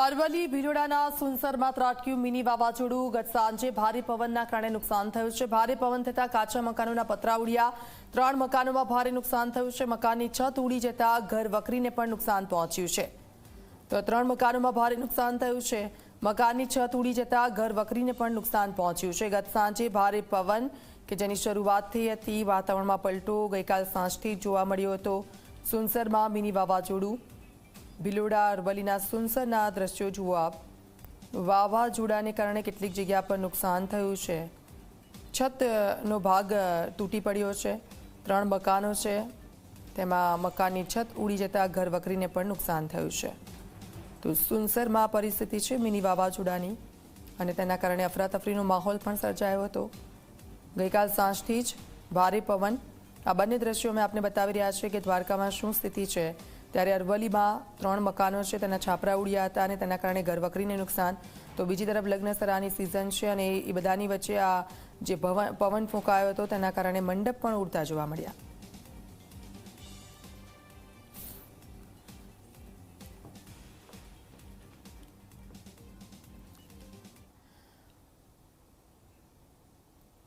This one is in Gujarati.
અરવલ્લી ભિલોડાના સુનસરમાં ત્રાટક્યું મિની વાવાઝોડું. ગત સાંજે ભારે પવનના કારણે નુકસાન થયું છે. ભારે પવન થતાં કાચા મકાનોના પતરા ઉડ્યા. ત્રણ મકાનોમાં ભારે નુકસાન થયું છે. મકાનની છત ઉડી જતા ઘર વકરીને પણ નુકસાન પહોંચ્યું છે. તો ત્રણ મકાનોમાં ભારે નુકસાન થયું છે. મકાનની છત ઉડી જતા ઘર વકરીને પણ નુકસાન પહોંચ્યું છે. ગત સાંજે ભારે પવન કે જેની શરૂઆત થઈ હતી, વાતાવરણમાં પલટો ગઈકાલ સાંજથી જોવા મળ્યો હતો. સુનસરમાં મિની વાવાઝોડું ભિલોડા અરવલીના સુનસરના દ્રશ્યો જુઓ આપ. વાવાઝોડાને કારણે કેટલીક જગ્યા પર નુકસાન થયું છે. છતનો ભાગ તૂટી પડ્યો છે. ત્રણ મકાનો છે. તેમાં મકાનની છત ઉડી જતા ઘર વકરીને પણ નુકસાન થયું છે. તો સુનસરમાં પરિસ્થિતિ છે મિની વાવાઝોડાની. અને તેના કારણે અફરાતફરીનો માહોલ પણ સર્જાયો હતો. ગઈકાલ સાંજથી જ ભારે પવન. આ બંને દ્રશ્યો મેં આપને બતાવી રહ્યા છે કે દ્વારકામાં શું સ્થિતિ છે. ત્યારે અરવલ્લીમાં ત્રણ મકાનો છે, તેના છાપરા ઉડ્યા હતા અને તેના કારણે ઘરવકરીને નુકસાન. તો બીજી તરફ લગ્નસરાની સિઝન છે અને એ બધાની વચ્ચે આ જે પવન ફૂંકાયો હતો, તેના કારણે મંડપ પણ ઉડતા જોવા મળ્યા.